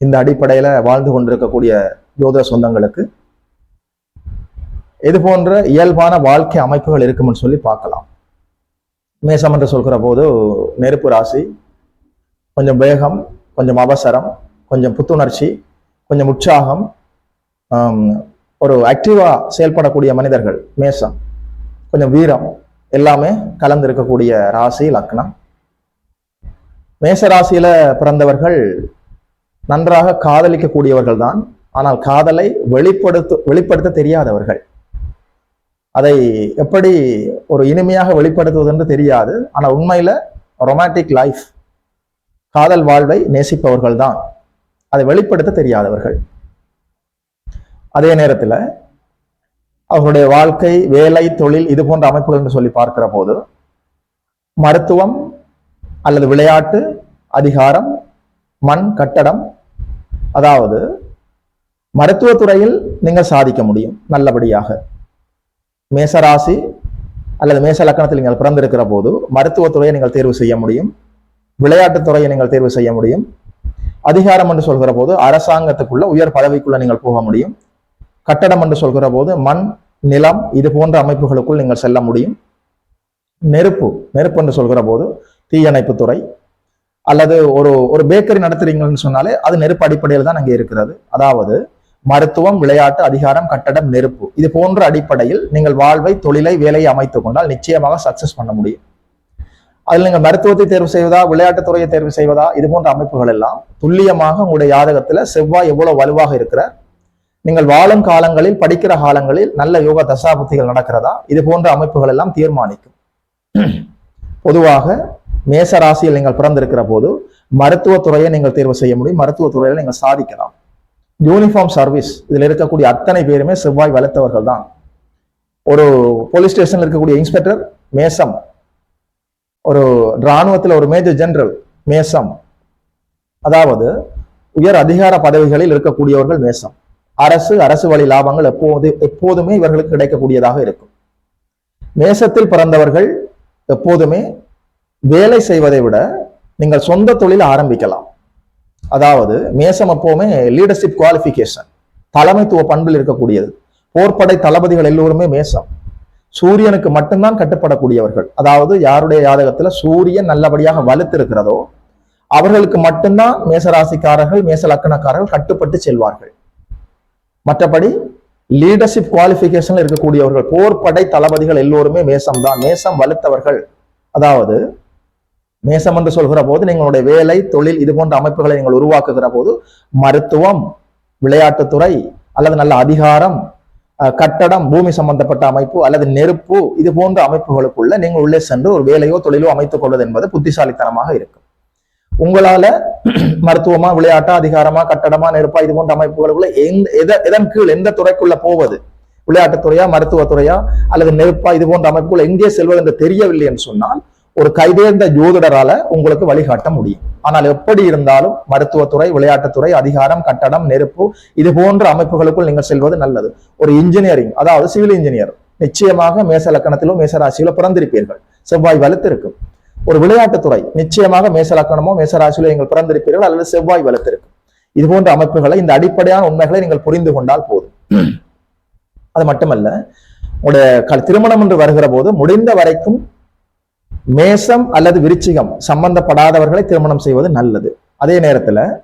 இந்த அடிப்படையில் வாழ்ந்து கொண்டிருக்கக்கூடிய ஜோதிட சொந்தங்களுக்கு இது போன்ற இயல்பான வாழ்க்கை அமைப்புகள் இருக்கும்னு சொல்லி பார்க்கலாம். மேசம் என்று சொல்கிற போது நெருப்பு ராசி கொஞ்சம் வேகம் கொஞ்சம் அவசரம் கொஞ்சம் புத்துணர்ச்சி கொஞ்சம் உற்சாகம் ஒரு ஆக்டிவா செயல்படக்கூடிய மனிதர்கள் மேசம் கொஞ்சம் வீரம் எல்லாமே கலந்து இருக்கக்கூடிய ராசி லக்னம். மேச ராசியில பிறந்தவர்கள் நன்றாக காதலிக்கக்கூடியவர்கள் தான். ஆனால் காதலை வெளிப்படுத்த வெளிப்படுத்த தெரியாதவர்கள். அதை எப்படி ஒரு இனிமையாக வெளிப்படுத்துவது என்று தெரியாது. ஆனால் உண்மையில ரொமான்டிக் லைஃப் காதல் வாழ்வை நேசிப்பவர்கள் தான். அதை வெளிப்படுத்த தெரியாதவர்கள். அதே நேரத்தில் அவர்களுடைய வாழ்க்கை வேலை தொழில் இது போன்ற அமைப்புகள் என்று சொல்லி பார்க்கிற போது மருத்துவம் அல்லது விளையாட்டு அதிகாரம் மண் கட்டடம் அதாவது மருத்துவத்துறையில் நீங்கள் சாதிக்க முடியும் நல்லபடியாக. மேசராசி அல்லது மேச லக்கணத்தில் நீங்கள் பிறந்திருக்கிற போது மருத்துவத்துறையை நீங்கள் தேர்வு செய்ய முடியும். விளையாட்டுத் துறையை நீங்கள் தேர்வு செய்ய முடியும். அதிகாரம் என்று சொல்கிற போது அரசாங்கத்துக்குள்ள உயர் பதவிக்குள்ள நீங்கள் போக முடியும். கட்டடம் என்று சொல்கிற போது மண் நிலம் இது போன்ற அமைப்புகளுக்குள் நீங்கள் செல்ல முடியும். நெருப்பு நெருப்பு என்று சொல்கிற போது தீயணைப்புத் துறை அல்லது ஒரு ஒரு பேக்கரி நடத்துறீங்கன்னு சொன்னாலே அது நெருப்பு அடிப்படையில் தான் அங்கே இருக்கிறது. அதாவது மருத்துவம் விளையாட்டு அதிகாரம் கட்டடம் நெருப்பு இது போன்ற அடிப்படையில் நீங்கள் வாழ்வை தொழிலை வேலையை அமைத்துக் கொண்டால் நிச்சயமாக சக்சஸ் பண்ண முடியும். அதில் நீங்கள் மருத்துவத்தை தேர்வு செய்வதா விளையாட்டுத் துறையை தேர்வு செய்வதா இது போன்ற அமைப்புகள் எல்லாம் துல்லியமாக உங்களுடைய யாதகத்தில் செவ்வாய் எவ்வளவு வலுவாக இருக்கிறார் நீங்கள் வாழும் காலங்களில் படிக்கிற காலங்களில் நல்ல யோக தசாபுத்திகள் நடக்கிறதா இது போன்ற அமைப்புகள் எல்லாம் தீர்மானிக்கும். பொதுவாக மேச ராசியில் நீங்கள் பிறந்திருக்கிற போது மருத்துவத்துறையை நீங்கள் தேர்வு செய்ய முடியும். மருத்துவத்துறையில் நீங்கள் சாதிக்கலாம். யூனிஃபார்ம் சர்வீஸ் இதில் இருக்கக்கூடிய அத்தனை பேருமே செவ்வாய் வளர்த்தவர்கள் தான். ஒரு போலீஸ் ஸ்டேஷனில் இருக்கக்கூடிய இன்ஸ்பெக்டர் மேசம். ஒரு இராணுவத்தில் ஒரு மேஜர் ஜெனரல் மேசம். அதாவது உயர் அதிகார பதவிகளில் இருக்கக்கூடியவர்கள் மேசம். அரசு அரசு வழி லாபங்கள் எப்போது எப்போதுமே இவர்களுக்கு கிடைக்கக்கூடியதாக இருக்கும். மேசத்தில் பிறந்தவர்கள் எப்போதுமே வேலை செய்வதை விட நீங்கள் சொந்த தொழில் ஆரம்பிக்கலாம். அதாவது மேசம் அப்போவுமே லீடர்ஷிப் குவாலிஃபிகேஷன் தலைமைத்துவ பண்பில் இருக்கக்கூடியது. போர்ப்படை தளபதிகள் எல்லோருமே மேசம். சூரியனுக்கு மட்டும்தான் கட்டுப்படக்கூடியவர்கள். அதாவது யாருடைய ஜாதகத்துல சூரியன் நல்லபடியாக வலுத்திருக்கிறதோ அவர்களுக்கு மட்டும்தான் மேசராசிக்காரர்கள் மேச லக்கணக்காரர்கள் கட்டுப்பட்டு செல்வார்கள். மற்றபடி லீடர்ஷிப் குவாலிஃபிகேஷன்ல இருக்கக்கூடியவர்கள் போர்ப்படை தளபதிகள் எல்லோருமே மேசம் தான் மேசம் வலுத்தவர்கள். அதாவது மேசம் என்று சொல்கிற போது நீங்களுடைய வேலை தொழில் இது போன்ற அமைப்புகளை நீங்கள் உருவாக்குகிற போது மருத்துவம் விளையாட்டுத்துறை அல்லது நல்ல அதிகாரம் கட்டடம் பூமி சம்பந்தப்பட்ட அமைப்பு அல்லது நெருப்பு இது போன்ற அமைப்புகளுக்குள்ள நீங்கள் உள்ளே சென்று ஒரு வேலையோ தொழிலோ அமைத்துக் கொள்வது என்பது புத்திசாலித்தனமாக இருக்கும். உங்களால மருத்துவமா விளையாட்டா அதிகாரமா கட்டடமா நெருப்பா இது போன்ற அமைப்புகளுக்குள்ள எந்த எத- எதன் கீழ் எந்த துறைக்குள்ள போவது? விளையாட்டுத்துறையா மருத்துவத்துறையா அல்லது நெருப்பா இது போன்ற அமைப்புகள் எங்கே செல்வது என்று தெரியவில்லை என்று சொன்னால் ஒரு கைதேர்ந்த ஜோதிடரால உங்களுக்கு வழிகாட்ட முடியும். ஆனால் எப்படி இருந்தாலும் மருத்துவத்துறை விளையாட்டுத்துறை அதிகாரம் கட்டடம் நெருப்பு இது போன்ற அமைப்புகளுக்குள் நீங்கள் செல்வது நல்லது. ஒரு இன்ஜினியரிங் அதாவது சிவில் இன்ஜினியர் நிச்சயமாக மேச லக்கணத்திலோ மேசராசியிலோ பிறந்திருப்பீர்கள். செவ்வாய் வலுத்திருக்கும் ஒரு விளையாட்டுத்துறை நிச்சயமாக மேச லக்கணமோ மேசராசியிலோ நீங்கள் பிறந்திருப்பீர்கள் அல்லது செவ்வாய் வலுத்திருக்கும் இது போன்ற அமைப்புகளை இந்த அடிப்படையான உண்மைகளை நீங்கள் புரிந்து கொண்டால் போதும். அது மட்டுமல்ல உங்களுடைய திருமணம் என்று வருகிற போது முடிந்த வரைக்கும் மேசம் அல்லது விருச்சிகம் சம்பந்தப்படாதவர்களை திருமணம் செய்வது நல்லது. அதே நேரத்துல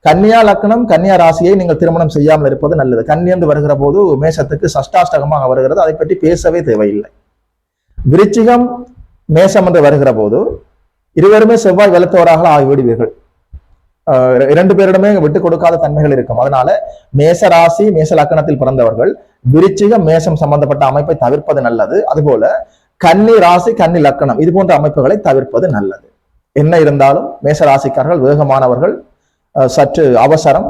கன்னியா லக்னம் கன்னியா ராசியை நீங்கள் திருமணம் செய்யாமல் இருப்பது நல்லது. கன்னி வருகிற போது மேசத்துக்கு சஷ்டாஷ்டகமாக வருகிறது. அதை பற்றி பேசவே தேவையில்லை. விருச்சிகம் மேசம் என்று வருகிற போது இருவருமே செவ்வாய் வெளுத்தவராக ஆகிவிடுவீர்கள். ஆஹ் இரண்டு பேரிடமே விட்டு கொடுக்காத தன்மைகள் இருக்கும். அதனால மேச ராசி மேச லக்கணத்தில் பிறந்தவர்கள் விருச்சிகம் மேசம் சம்பந்தப்பட்ட அமைப்பை தவிர்ப்பது நல்லது. அதுபோல கன்னி ராசி கன்னி லக்கணம். இது போன்ற அமைப்புகளை தவிர்ப்பது நல்லது. என்ன இருந்தாலும் மேச ராசிக்காரர்கள் வேகமானவர்கள் சற்று அவசரம்.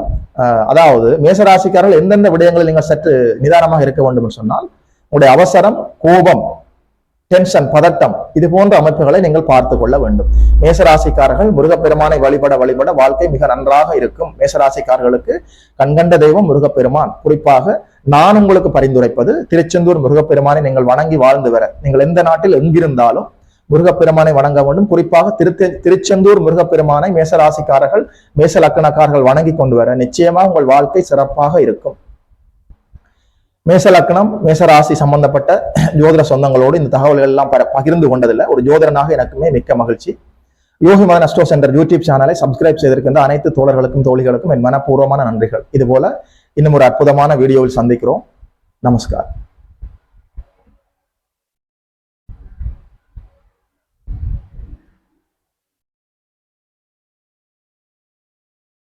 அதாவது மேசராசிக்காரர்கள் எந்தெந்த விடயங்களில் நீங்கள் சற்று நிதானமாக இருக்க வேண்டும் சொன்னால் உங்களுடைய அவசரம் கோபம் டென்ஷன் பதட்டம் இது போன்ற அமைப்புகளை நீங்கள் பார்த்து கொள்ள வேண்டும். மேசராசிக்காரர்கள் முருகப்பெருமானை வழிபட வழிபட வாழ்க்கை மிக நன்றாக இருக்கும். மேசராசிக்காரர்களுக்கு கண்கண்ட தெய்வம் முருகப்பெருமான். குறிப்பாக நான் உங்களுக்கு பரிந்துரைப்பது திருச்செந்தூர் முருகப்பெருமானை நீங்கள் வணங்கி வாழ்ந்து வர. நீங்கள் எந்த நாட்டில் எங்கிருந்தாலும் முருகப்பெருமானை வணங்க வேண்டும். குறிப்பாக திருத்த திருச்செந்தூர் முருகப்பெருமானை மேசராசிக்காரர்கள் மேச லக்கணக்காரர்கள் வணங்கி கொண்டு வர. நிச்சயமா உங்கள் வாழ்க்கை சிறப்பாக இருக்கும். மேச லக்னம் மேசராசி சம்பந்தப்பட்ட ஜோதிட சொந்தங்களோடு இந்த தகவல்கள் எல்லாம் பகிர்ந்து கொண்டதில் ஒரு ஜோதிடனாக எனக்குமே மிக்க மகிழ்ச்சி. Yogi Madan astro centre YouTube சேனலை சப்ஸ்கிரைப் செய்திருக்கின்ற அனைத்து தோழர்களுக்கும் தோழிகளுக்கும் என் மனப்பூர்வமான நன்றிகள். இதுபோல இன்னும் ஒரு அற்புதமான வீடியோவில் சந்திக்கிறோம். நமஸ்கார்.